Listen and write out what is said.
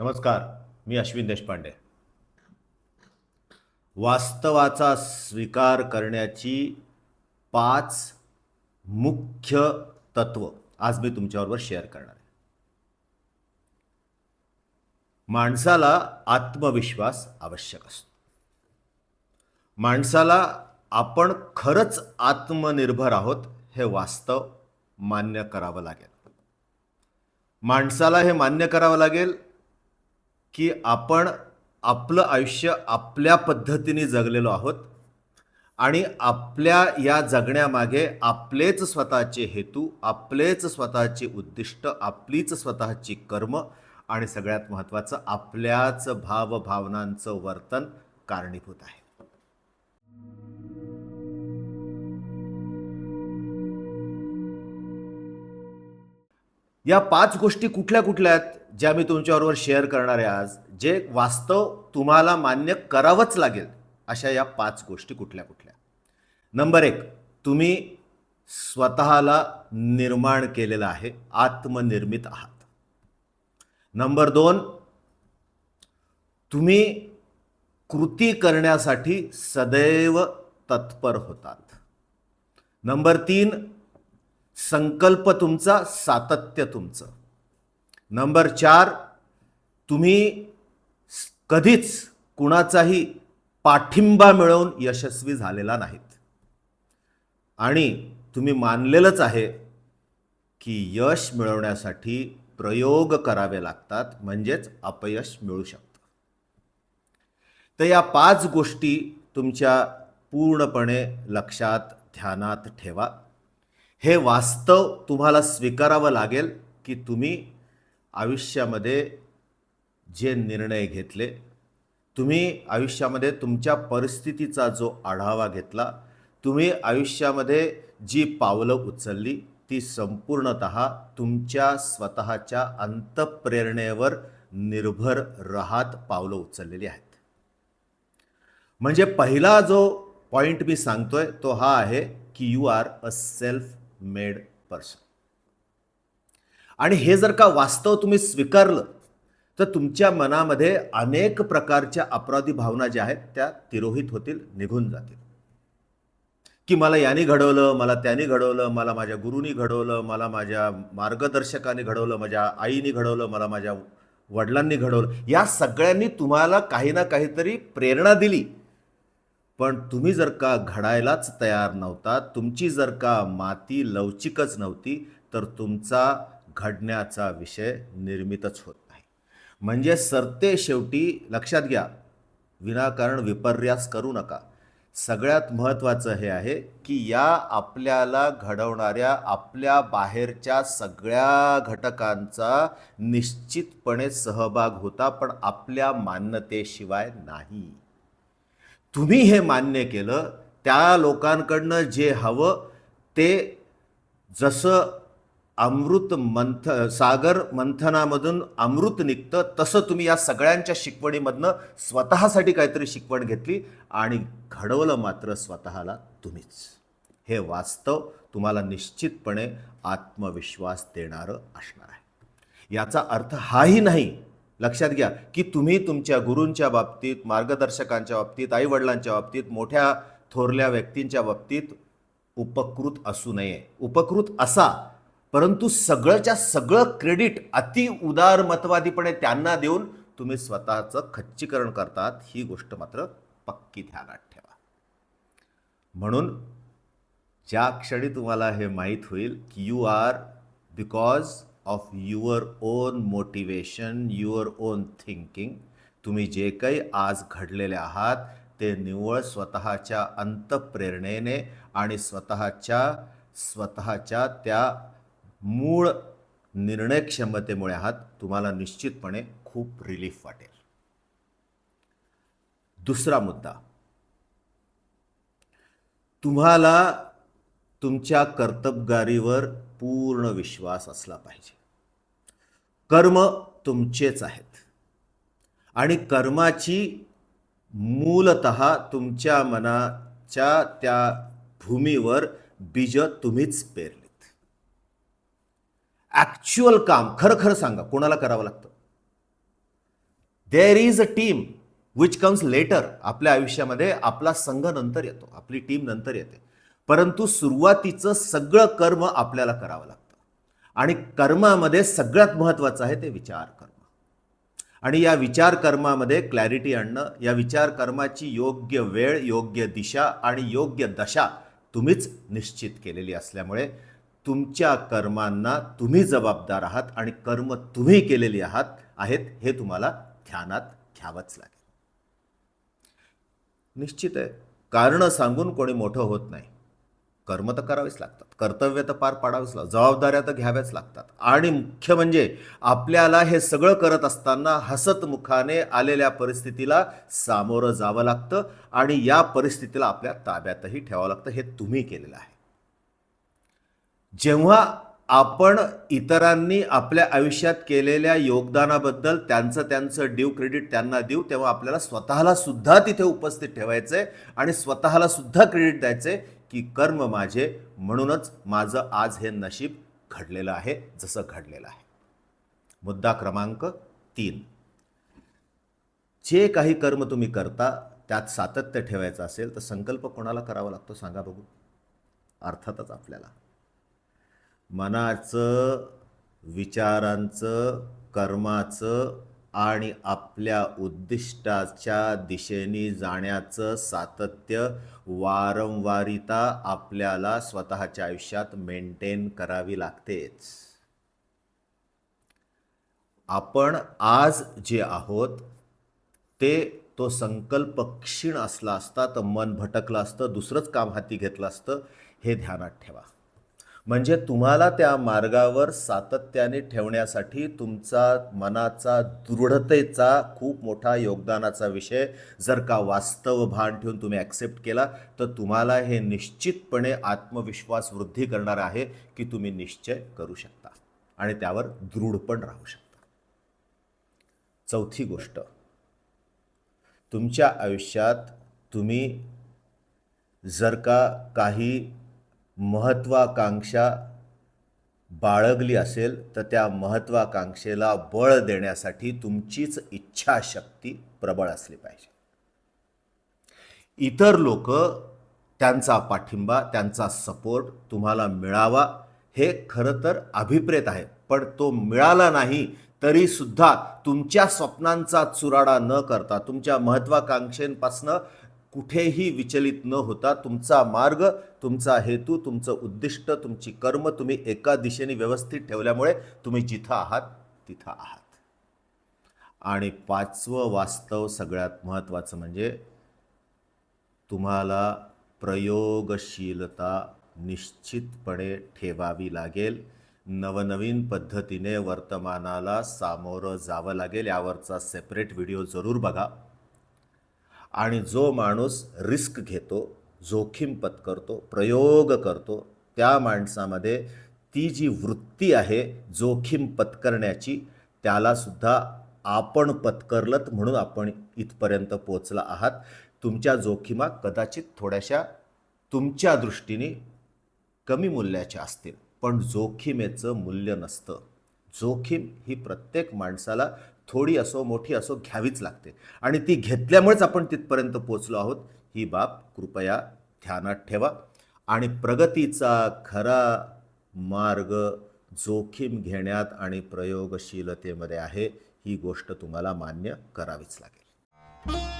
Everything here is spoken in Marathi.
नमस्कार मी अश्विन देशपांडे. वास्तवाचा स्वीकार करण्याची पाच मुख्य तत्व आज मी तुमच्याबरोबर शेअर करणार आहे. माणसाला आत्मविश्वास आवश्यक असतो. माणसाला आपण खरंच आत्मनिर्भर आहोत हे वास्तव मान्य करावं लागेल. माणसाला हे मान्य करावं लागेल की आपण आपलं आयुष्य आपल्या पद्धतीने जगलेलो आहोत आणि आपल्या या जगण्यामागे आपलेच स्वतःचे हेतू आपलेच स्वतःचे उद्दिष्ट आपलीच स्वतःची कर्म आणि सगळ्यात महत्त्वाचं आपल्याच भावभावनांचं वर्तन कारणीभूत आहे. या पाच गोष्टी कुठल्या कुठल्या आहेत ज्या मी तुमच्याबरोबर शेअर करणार आहे आज जे वास्तव तुम्हाला मान्य करावंच लागेल अशा या पाच गोष्टी कुठल्या कुठल्या. नंबर एक तुम्ही स्वतःला निर्माण केलेलं आहे आत्मनिर्मित आहात. नंबर दोन तुम्ही कृती करण्यासाठी सदैव तत्पर होतात. नंबर तीन संकल्प तुमचा सातत्य तुमचं. नंबर चार तुम्ही कधीच कुणाचाही पाठिंबा मिळवून यशस्वी झालेला नाहीत. आणि तुम्ही मानलेलंच आहे की यश मिळवण्यासाठी प्रयोग करावे लागतात म्हणजेच अपयश मिळू शकतं. तर या पाच गोष्टी तुमच्या पूर्णपणे लक्षात ध्यानात ठेवा. हे वास्तव तुम्हाला स्वीकारावं लागेल की तुम्ही आयुष्यामध्ये जे निर्णय घेतले तुम्ही आयुष्यामध्ये तुमच्या परिस्थितीचा जो आढावा घेतला तुम्ही आयुष्यामध्ये जी पावलं उचलली ती संपूर्णत तुमच्या स्वतःच्या अंतप्रेरणेवर निर्भर राहत पावलं उचललेली आहेत. म्हणजे पहिला जो पॉईंट मी सांगतोय तो हा आहे की you are a self made person आणि हे जर का वास्तव तुम्ही स्वीकारलं तर तुमच्या मनामध्ये अनेक प्रकारच्या अपराधी भावना ज्या आहेत त्या तिरोहित होतील निघून जातील. की मला याने घडवलं मला त्याने घडवलं मला माझ्या गुरुनी घडवलं मला माझ्या मार्गदर्शकाने घडवलं माझ्या आईने घडवलं मला माझ्या वडिलांनी घडवलं या सगळ्यांनी तुम्हाला काही ना काहीतरी प्रेरणा दिली. पण तुम्ही जर का घडायलाच तयार नव्हता तुमची जर का माती लवचिकच नव्हती तर तुमचा घडण्याचा विषय निर्मितच होत नाही. म्हणजे सरते शेवटी लक्षात घ्या विनाकारण विपर्यास करू नका. सगळ्यात महत्त्वाचं हे आहे की या आपल्याला घडवणाऱ्या आपल्या बाहेरच्या सगळ्या घटकांचा निश्चितपणे सहभाग होता पण आपल्या मान्यतेशिवाय नाही. तुम्ही हे मान्य केलं त्या लोकांकडनं जे हवं ते जसं अमृत मंथ सागर मंथनामधून अमृत निघतं तसं तुम्ही या सगळ्यांच्या शिकवणीमधनं स्वतःसाठी काहीतरी शिकवण घेतली आणि घडवलं मात्र स्वतःला तुम्हीच. हे वास्तव तुम्हाला निश्चितपणे आत्मविश्वास देणारं असणार आहे. याचा अर्थ हाही नाही लक्षात घ्या की तुम्ही तुमच्या गुरूंच्या बाबतीत मार्गदर्शकांच्या बाबतीत आईवडिलांच्या बाबतीत मोठ्या थोरल्या व्यक्तींच्या बाबतीत उपकृत असू नये. उपकृत असा परंतु सगळंच्या सगळं क्रेडिट अति उदारमतवादीपणे त्यांना देऊन तुम्ही स्वतःचं खच्चीकरण करतात ही गोष्ट मात्र पक्की ध्यानात ठेवा. म्हणून ज्या क्षणी तुम्हाला हे माहीत होईल की you are because of your own motivation your own thinking तुम्ही जे काही आज घडलेले आहात ते निव्वळ स्वतःच्या अंतप्रेरणेने आणि स्वतःच्या स्वतःच्या त्या मूळ निर्णय क्षमतेमुळे आहात तुम्हाला निश्चितपणे खूप रिलीफ वाटेल. दुसरा मुद्दा. तुम्हाला तुमच्या कर्तबगारीवर पूर्ण विश्वास असला पाहिजे. कर्म तुमचेच आहेत. आणि कर्माची मूलत तुमच्या मनाच्या त्या भूमीवर बीज तुम्हीच पेरलेत. ॲक्च्युअल काम खरं खरं सांगा कोणाला करावं लागतं? There is a team which comes later आपल्या आयुष्यामध्ये आपला संघ नंतर येतो आपली टीम नंतर येते. परंतु सुरुवातीचं सगळं कर्म आपल्याला करावं लागतं. आणि कर्मामध्ये सगळ्यात महत्त्वाचं आहे ते विचार कर्म. आणि या विचार कर्मामध्ये क्लॅरिटी आणणं या विचार कर्माची योग्य वेळ योग्य दिशा आणि योग्य दशा तुम्हीच निश्चित केलेली असल्यामुळे तुमच्या कर्मांना तुम्ही जबाबदार आहात आणि कर्म तुम्ही केलेली आहात आहेत हे तुम्हाला ध्यानात घ्यावंच लागेल. निश्चित आहे. कारणं सांगून कोणी मोठं होत नाही. कर्म तर करावेच लागतात कर्तव्य तर पार पाडावेच लागतात जबाबदाऱ्या तर घ्याव्याच लागतात. आणि मुख्य म्हणजे आपल्याला हे सगळं करत असताना हसत मुखाने आलेल्या परिस्थितीला सामोरं जावं लागतं आणि या परिस्थितीला आपल्या ताब्यातही ठेवावं लागतं हे तुम्ही केलेलं आहे. जेव्हा आपण इतरांनी आपल्या आयुष्यात केलेल्या योगदानाबद्दल त्यांचं त्यांचं ड्यू क्रेडिट त्यांना देऊ तेव्हा आपल्याला स्वतःला सुद्धा तिथे उपस्थित ठेवायचंय आणि स्वतःला सुद्धा क्रेडिट द्यायचंय की कर्म माझे म्हणूनच माझं आज हे नशीब घडलेलं आहे जसं घडलेलं आहे. मुद्दा क्रमांक तीन. जे काही कर्म तुम्ही करता त्यात सातत्य ठेवायचं असेल तर संकल्प कोणाला करावा लागतो सांगा बघू. अर्थातच आपल्याला. मनाचं विचारांचं कर्माचं आणि आपल्या उद्दिष्टाच्या दिशेने जाण्याचं सातत्य वारंवारिता आपल्याला स्वतःच्या आयुष्यात मेंटेन करावी लागतेच. आपण आज जे आहोत ते तो संकल्प क्षीण असला असता तर मन भटकलं असतं दुसरंच काम हाती घेतलं असतं हे ध्यानात ठेवा. म्हणजे तुम्हाला त्या मार्गावर सातत्याने ठेवण्यासाठी तुमचा मनाचा दृढतेचा खूप मोठा योगदानाचा विषय. जर का वास्तव भान ठेवून तुम्ही ॲक्सेप्ट केला तर तुम्हाला हे निश्चितपणे आत्मविश्वास वृद्धी करणार आहे की तुम्ही निश्चय करू शकता. आणि त्यावर दृढ पण राहू शकता. चौथी गोष्ट. तुमच्या आयुष्यात तुम्ही जर का काही महत्त्वाकांक्षा बाळगली असेल तर त्या महत्त्वाकांक्षेला बळ देण्यासाठी तुमचीच इच्छाशक्ती प्रबळ असली पाहिजे. इतर लोक त्यांचा पाठिंबा त्यांचा सपोर्ट तुम्हाला मिळावा हे खरं तर अभिप्रेत आहे. पण तो मिळाला नाही तरीसुद्धा तुमच्या स्वप्नांचा चुराडा न करता तुमच्या महत्त्वाकांक्षेपासनं कुठेही विचलित न होता तुमचा मार्ग तुमचा हेतू तुमचं उद्दिष्ट तुमची कर्म तुम्ही एका दिशेने व्यवस्थित ठेवल्यामुळे तुम्ही जिथं आहात तिथं आहात. आणि पाचवं वास्तव सगळ्यात महत्त्वाचं म्हणजे तुम्हाला प्रयोगशीलता निश्चितपणे ठेवावी लागेल. नवनवीन पद्धतीने वर्तमानाला सामोरं जावं लागेल. यावरचा सेपरेट व्हिडिओ जरूर बघा. आणि जो माणूस रिस्क घेतो जोखीम पत्करतो प्रयोग करतो त्या माणसामध्ये ती जी वृत्ती आहे जोखीम पत्करण्याची त्यालासुद्धा आपण पत्करलत म्हणून आपण इथपर्यंत पोचला आहात. तुमच्या जोखिमा कदाचित थोड्याशा तुमच्या दृष्टीने कमी मूल्याच्या असतील. पण जोखिमेचं मूल्य नसतं. जोखीम ही प्रत्येक माणसाला थोडी असो मोठी असो घ्यावीच लागते. आणि ती घेतल्यामुळेच आपण तिथपर्यंत पोचलो आहोत. ही बाब कृपया ध्यानात ठेवा. आणि प्रगतीचा खरा मार्ग जोखीम घेण्यात आणि प्रयोगशीलतेमध्ये आहे. ही गोष्ट तुम्हाला मान्य करावीच लागेल.